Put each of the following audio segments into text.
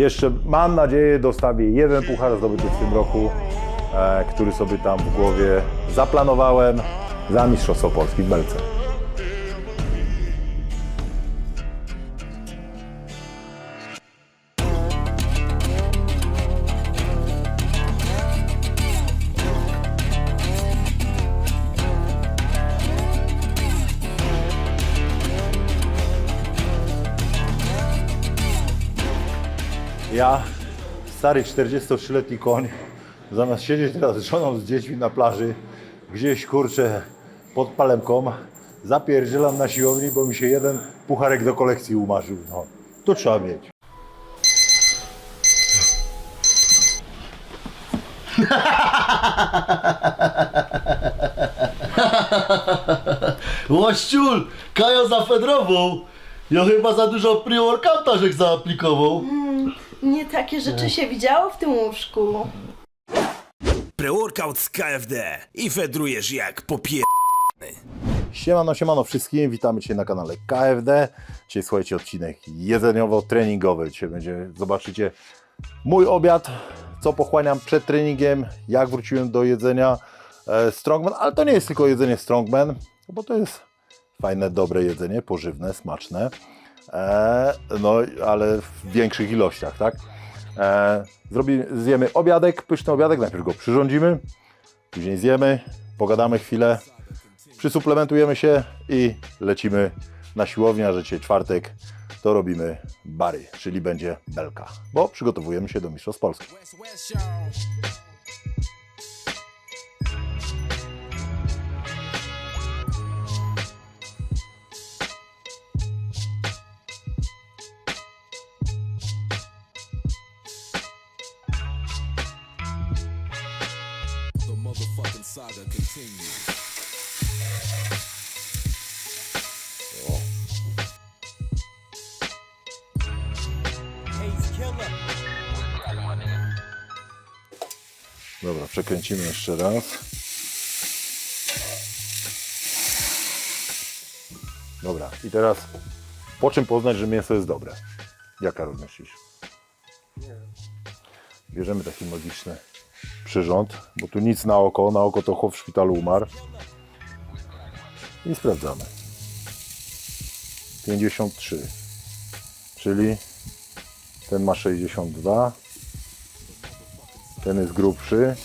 Jeszcze mam nadzieję dostawię jeden puchar zdobyty w tym roku, e, który sobie tam w głowie zaplanowałem za Mistrzostwo Polski w Belce. Ja, stary 43-letni koń, zamiast siedzieć teraz z żoną, z dziećmi na plaży, gdzieś kurczę pod palemką, zapierdzielam na siłowni, bo mi się jeden pucharek do kolekcji umarzył. No, to trzeba mieć. Łościul, Kajo za Fedrową. Ja chyba za dużo pre-workouta żech zaaplikował. Nie takie rzeczy się widziało w tym łóżku. Pre-workout z KFD i fedrujesz jak popier... Siemano, siemano wszystkim, witamy Cię na kanale KFD. Dzisiaj słuchajcie odcinek jedzeniowo-treningowy. Dzisiaj będzie, zobaczycie mój obiad, co pochłaniam przed treningiem, jak wróciłem do jedzenia e, Strongman, ale to nie jest tylko jedzenie Strongman, bo to jest fajne, dobre jedzenie, pożywne, smaczne, e, no ale w większych ilościach, tak? E, zjemy obiadek, pyszny obiadek, najpierw go przyrządzimy, później zjemy, pogadamy chwilę, przysuplementujemy się i lecimy na siłownię, a że dzisiaj czwartek, to robimy bary, czyli będzie belka, bo przygotowujemy się do Mistrzostw Polski. Motherfucking saga continues. Dobra, przekręcimy jeszcze raz. Dobra, i teraz po czym poznać, że mięso jest dobre? Jaka myślisz? Bierzemy taki magiczny przyrząd, bo tu nic na oko, na oko to chłop w szpitalu umarł. I sprawdzamy. 53, czyli ten ma 62, ten jest grubszy.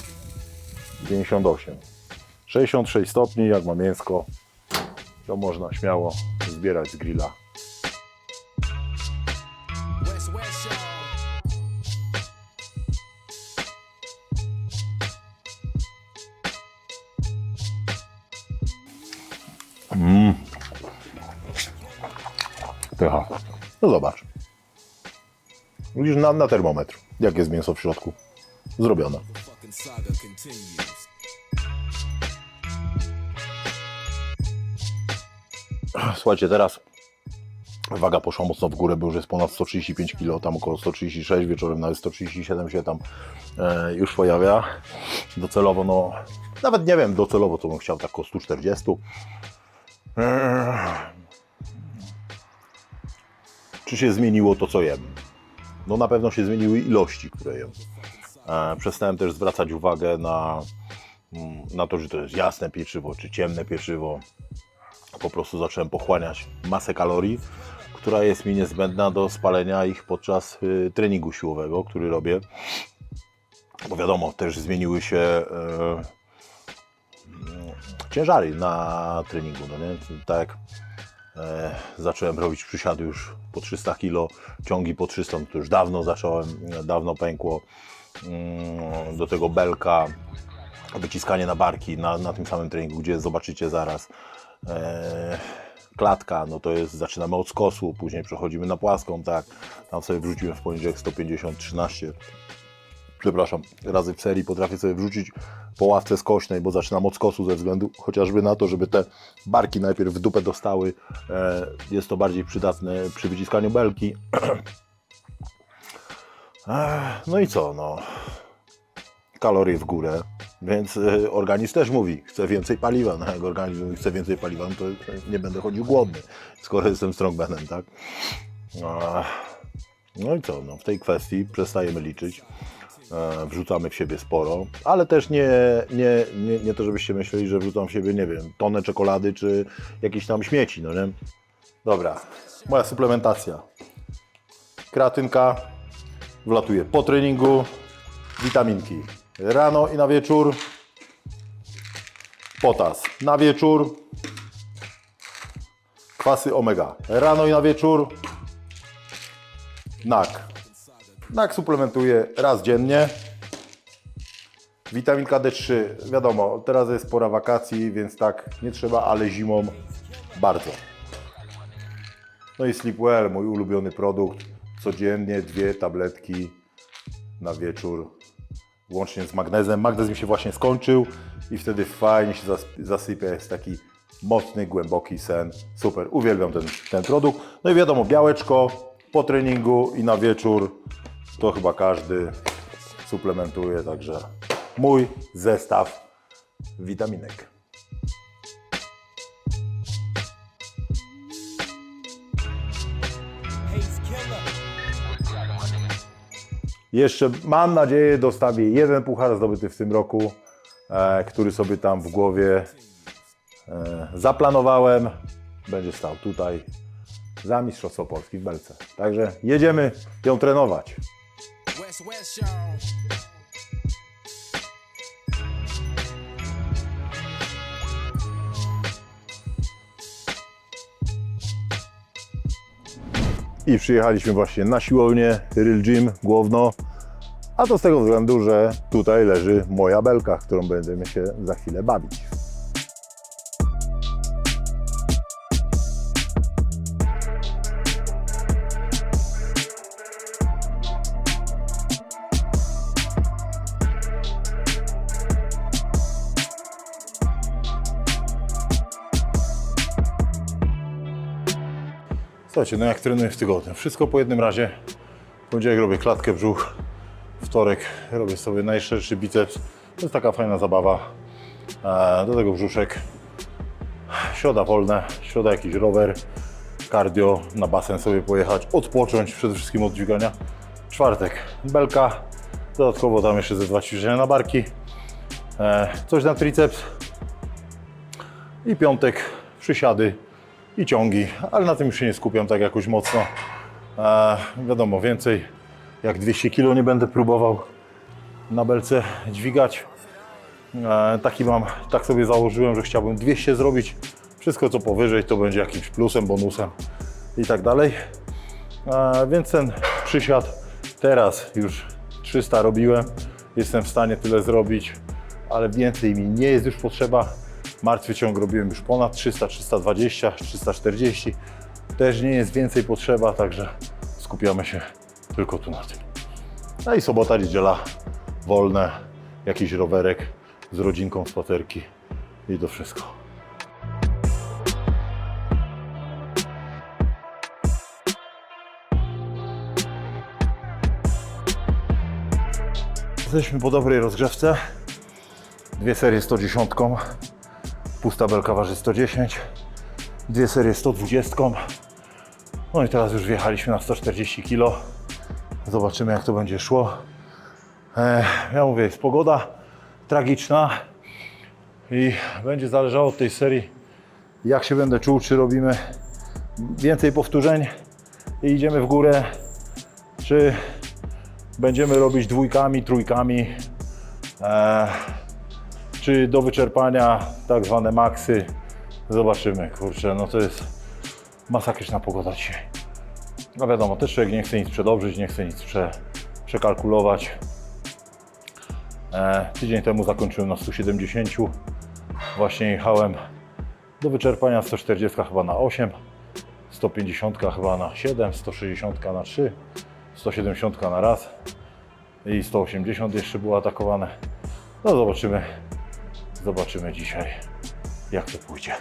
58. 66 stopni, jak ma mięsko, to można śmiało zbierać z grilla. Pycha. No zobacz. Widzisz na, na termometr, jak jest mięso w środku. Zrobione. Słuchajcie, teraz waga poszła mocno w górę, bo już jest ponad 135 kg, tam około 136, wieczorem nawet 137 się tam e, już pojawia. Docelowo, no, nawet nie wiem, docelowo to bym chciał tak około 140. Czy się zmieniło to, co jem? No na pewno się zmieniły ilości, które jem. E, przestałem też zwracać uwagę na, mm, na to, że to jest jasne pieczywo, czy ciemne pieczywo po prostu zacząłem pochłaniać masę kalorii, która jest mi niezbędna do spalenia ich podczas y, treningu siłowego, który robię. Bo wiadomo, też zmieniły się e, ciężary na treningu. No nie? Tak e, zacząłem robić przysiady już po 300 kg, ciągi po 300, no to już dawno zacząłem, dawno pękło. Mm, Do tego belka, wyciskanie na barki na, na tym samym treningu, gdzie zobaczycie zaraz. E, klatka, no to jest, zaczynamy od skosu, później przechodzimy na płaską, tak, tam sobie wrzuciłem w poniedziałek 150, 13, przepraszam, razy w serii potrafię sobie wrzucić po ławce skośnej, bo zaczynam od skosu ze względu chociażby na to, żeby te barki najpierw w dupę dostały, e, jest to bardziej przydatne przy wyciskaniu belki. Ech, No i co, no, kalorie w górę, więc y, organizm też mówi, chce więcej paliwa. No jak organizm mówi, chce więcej paliwa, no to nie będę chodził głodny, skoro jestem strongmanem, tak? No i co, no, w tej kwestii przestajemy liczyć, e, wrzucamy w siebie sporo, ale też nie, nie, nie, nie to, żebyście myśleli, że wrzucam w siebie, nie wiem, tonę czekolady czy jakieś tam śmieci, no nie? Dobra, moja suplementacja. Kreatynka wlatuje po treningu, witaminki rano i na wieczór, potas na wieczór, kwasy omega rano i na wieczór, NAK. NAK suplementuje raz dziennie. Witaminka D3, wiadomo, teraz jest pora wakacji, więc tak nie trzeba, ale zimą bardzo. No i Sleepwell, mój ulubiony produkt. Codziennie dwie tabletki na wieczór, łącznie z magnezem. Magnez mi się właśnie skończył i wtedy fajnie się zas- zasypia. Jest taki mocny, głęboki sen. Super, uwielbiam ten, ten produkt. No i wiadomo, białeczko po treningu i na wieczór to chyba każdy suplementuje, także mój zestaw witaminek. Jeszcze mam nadzieję dostawię jeden puchar zdobyty w tym roku, e, który sobie tam w głowie e, zaplanowałem. Będzie stał tutaj za Mistrzostwo Polski w Belce. Także jedziemy ją trenować. West West, y'all. I przyjechaliśmy właśnie na siłownię Real Gym Głowno. A to z tego względu, że tutaj leży moja belka, którą będziemy się za chwilę bawić. Słuchajcie, no jak trenuję w tygodniu? Wszystko po jednym razie. Poniedziałek robię klatkę, brzuch. Wtorek robię sobie najszerszy biceps. To jest taka fajna zabawa. E, Do tego brzuszek. Środa wolne, środa jakiś rower, cardio, na basen sobie pojechać, odpocząć przede wszystkim od dźwigania. Czwartek belka, dodatkowo tam jeszcze ze dwa ćwiczenia na barki, e, coś na triceps i piątek przysiady i ciągi, ale na tym już się nie skupiam tak jakoś mocno. E, wiadomo, więcej jak 200 kg nie będę próbował na belce dźwigać. E, taki mam, tak sobie założyłem, że chciałbym 200 zrobić. Wszystko co powyżej to będzie jakimś plusem, bonusem i tak dalej. E, więc ten przysiad teraz już 300 robiłem. Jestem w stanie tyle zrobić, ale więcej mi nie jest już potrzeba. Martwy ciąg robiłem już ponad 300, 320, 340. Też nie jest więcej potrzeba, także skupiamy się tylko tu na tym. No i sobota, niedziela wolne, jakiś rowerek z rodzinką, spacerki i to wszystko. Jesteśmy po dobrej rozgrzewce. Dwie serie 110, pusta belka waży 110, dwie serie 120. No i teraz już wjechaliśmy na 140 kg. Zobaczymy jak to będzie szło. Ja mówię, jest pogoda tragiczna i będzie zależało od tej serii, jak się będę czuł, czy robimy więcej powtórzeń i idziemy w górę, czy będziemy robić dwójkami, trójkami, e, czy do wyczerpania tak zwane maksy. Zobaczymy, kurczę, no to jest masakryczna pogoda dzisiaj. No wiadomo, też człowiek nie chce nic przedobrzyć, nie chce nic prze, przekalkulować. E, tydzień temu zakończyłem na 170. Właśnie jechałem do wyczerpania 140 chyba na 8, 150 chyba na 7, 160 na 3, 170 na raz i 180 jeszcze było atakowane. No zobaczymy, zobaczymy dzisiaj jak to pójdzie.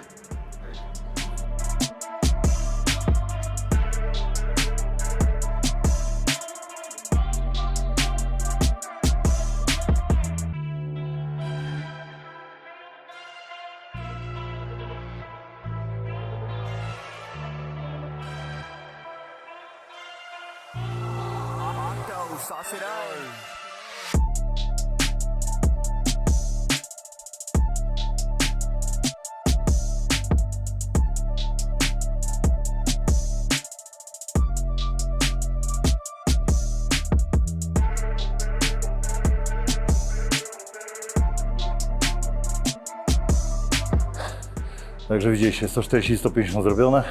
Także widzieliście, 140, 150 zrobione.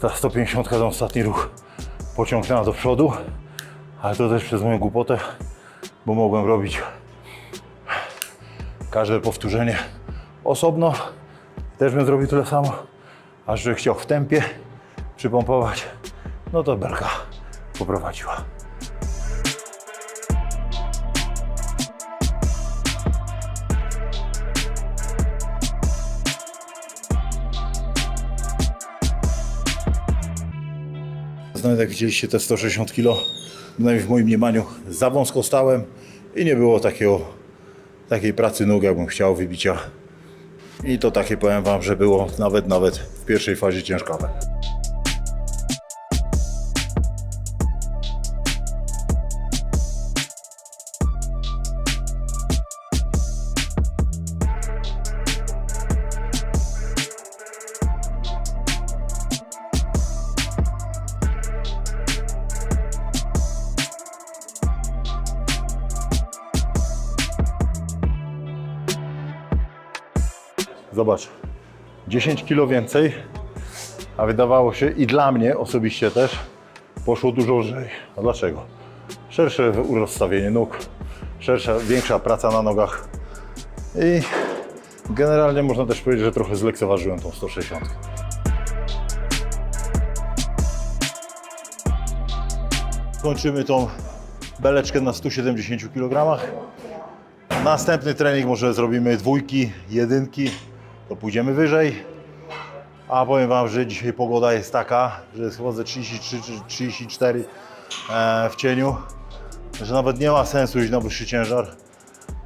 Ta 150 ten ostatni ruch pociągnęła do przodu, ale to też przez moją głupotę, bo mogłem robić każde powtórzenie osobno. Też bym zrobił tyle samo, a że chciał w tempie przypompować, no to belka poprowadziła. Nawet jak widzieliście te 160 kg, przynajmniej w moim mniemaniu za wąsko stałem i nie było takiego, takiej pracy nóg, jakbym chciał wybicia. I to takie powiem Wam, że było nawet nawet w pierwszej fazie ciężkawe. Zobacz, 10 kg więcej, a wydawało się i dla mnie osobiście też poszło dużo lżej. A dlaczego? Szersze rozstawienie nóg, szersza, większa praca na nogach i generalnie można też powiedzieć, że trochę zlekceważyłem tą 160. Kończymy tą beleczkę na 170 kg. Następny trening może zrobimy dwójki, jedynki, to pójdziemy wyżej. A powiem Wam, że dzisiaj pogoda jest taka, że schodzę 33 czy 34 e, w cieniu, że nawet nie ma sensu iść na wyższy ciężar,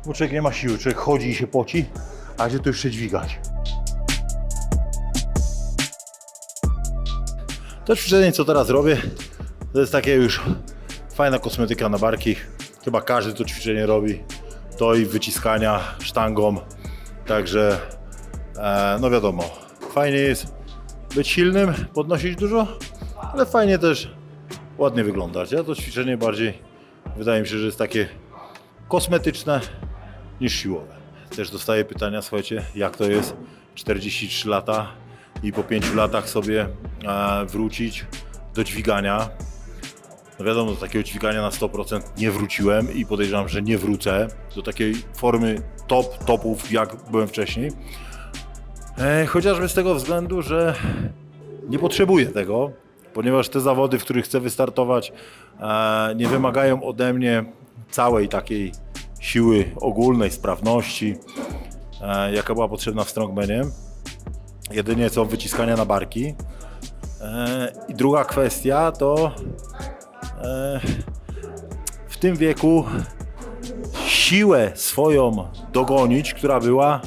bo człowiek nie ma siły, człowiek chodzi i się poci, a gdzie tu jeszcze dźwigać? To ćwiczenie, co teraz robię, to jest takie już fajna kosmetyka na barki. Chyba każdy to ćwiczenie robi. To i wyciskania sztangą. Także, e, no wiadomo, fajnie jest być silnym, podnosić dużo, ale fajnie też ładnie wyglądać. Ja to ćwiczenie bardziej, wydaje mi się, że jest takie kosmetyczne niż siłowe. Też dostaję pytania, słuchajcie, jak to jest 43 lata i po 5 latach sobie e, wrócić do dźwigania. No wiadomo, do takiego dźwigania na 100% nie wróciłem i podejrzewam, że nie wrócę do takiej formy top, topów, jak byłem wcześniej. E, chociażby z tego względu, że nie potrzebuję tego, ponieważ te zawody, w których chcę wystartować, e, nie wymagają ode mnie całej takiej siły ogólnej, sprawności, e, jaka była potrzebna w strongmanie. Jedynie co wyciskania na barki. I druga kwestia to w tym wieku siłę swoją dogonić, która była,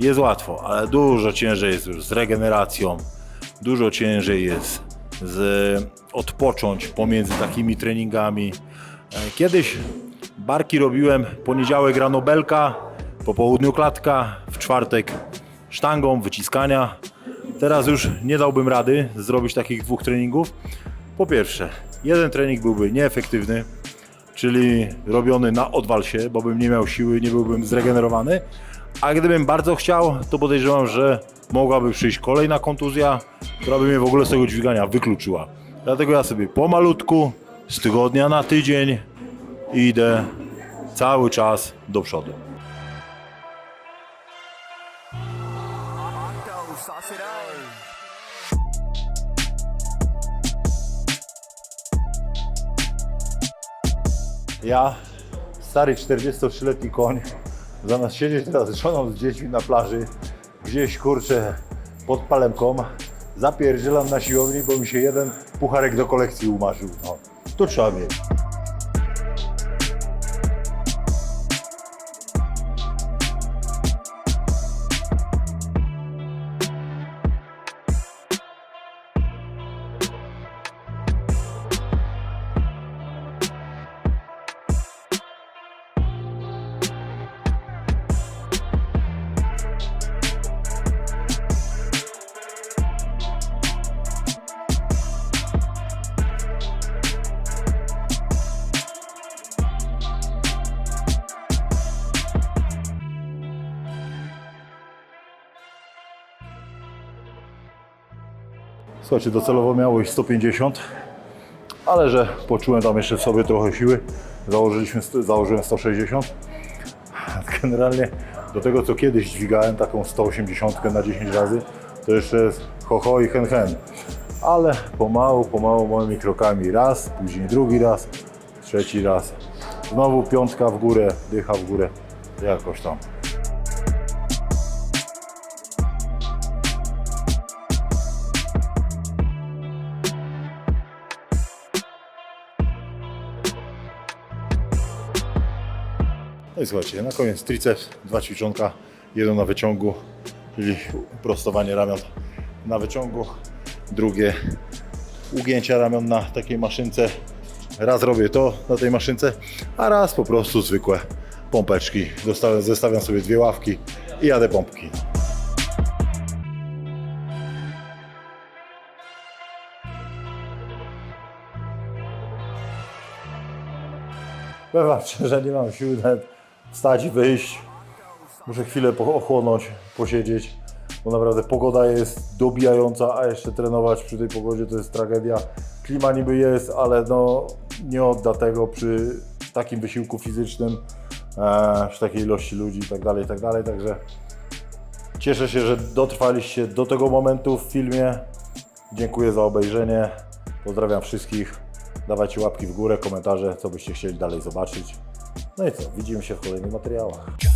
jest łatwo, ale dużo ciężej jest już z regeneracją, dużo ciężej jest z odpocząć pomiędzy takimi treningami. E, Kiedyś barki robiłem poniedziałek rano belka, po południu klatka, w czwartek sztangą, wyciskania. Teraz już nie dałbym rady zrobić takich dwóch treningów. Po pierwsze, jeden trening byłby nieefektywny, czyli robiony na odwal się, bo bym nie miał siły, nie byłbym zregenerowany. A gdybym bardzo chciał, to podejrzewam, że mogłaby przyjść kolejna kontuzja, która by mnie w ogóle z tego dźwigania wykluczyła. Dlatego ja sobie pomalutku, z tygodnia na tydzień idę cały czas do przodu. Ja, stary 43-letni koń, zamiast siedzieć teraz z żoną z dziećmi na plaży, gdzieś kurczę pod palemką, zapierdzielam na siłowni, bo mi się jeden pucharek do kolekcji umarzył. No, to trzeba mieć. Słuchajcie, docelowo miało iść 150, ale że poczułem tam jeszcze w sobie trochę siły, założyliśmy, założyłem 160. Generalnie do tego, co kiedyś dźwigałem, taką 180 na 10 razy, to jeszcze jest ho ho i hen hen. Ale pomału, pomału, małymi krokami raz, później drugi raz, trzeci raz. Znowu piątka w górę, dycha w górę, jakoś tam. I słuchajcie, na koniec triceps, dwa ćwiczonka, jedno na wyciągu, czyli prostowanie ramion na wyciągu, drugie ugięcia ramion na takiej maszynce. Raz robię to na tej maszynce, a raz po prostu zwykłe pompeczki. Zostawiam, zestawiam sobie dwie ławki i jadę pompki. Powiem że nie mam siły nawet wstać wyjść. Muszę chwilę ochłonąć, posiedzieć, bo naprawdę pogoda jest dobijająca, a jeszcze trenować przy tej pogodzie to jest tragedia. Klima niby jest, ale no nie odda tego przy takim wysiłku fizycznym, e, przy takiej ilości ludzi i tak dalej, i tak dalej. Także cieszę się, że dotrwaliście do tego momentu w filmie. Dziękuję za obejrzenie. Pozdrawiam wszystkich. Dawajcie łapki w górę, komentarze, co byście chcieli dalej zobaczyć. Co, widzimy się w kolejnych materiałach. Yeah.